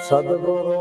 સદગુરુ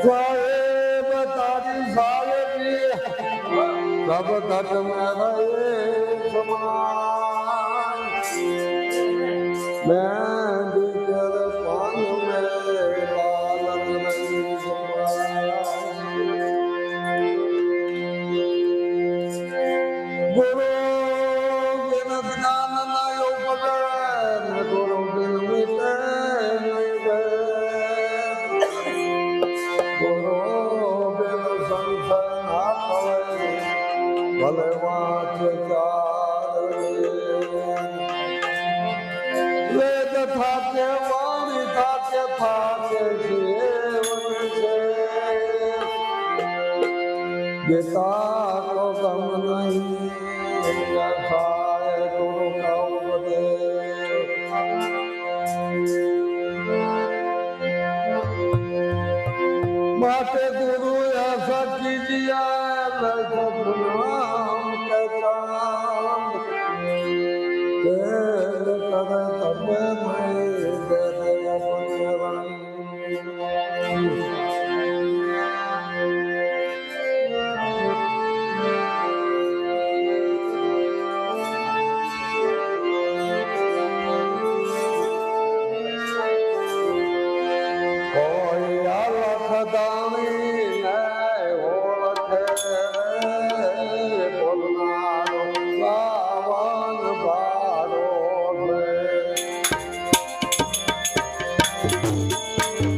સાહેબ તારી સબ તટ મેં ગુરુ બિન સંસાર ના મળે ભલે વાંચ ચાલે જથા કે વાણી થાકે થાકે જીવન છે ગીતા કો ગમ નહીં થાય ગુરુ કા ઉપદેશ चांद તેલ Música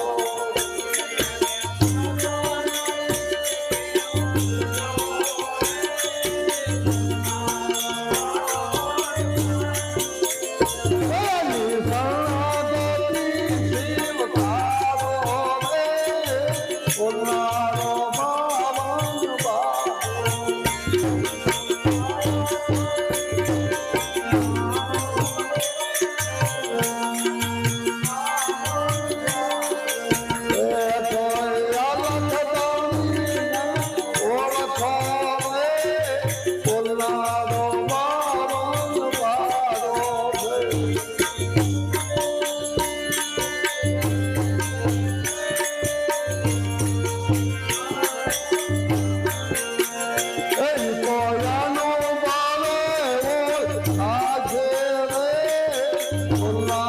然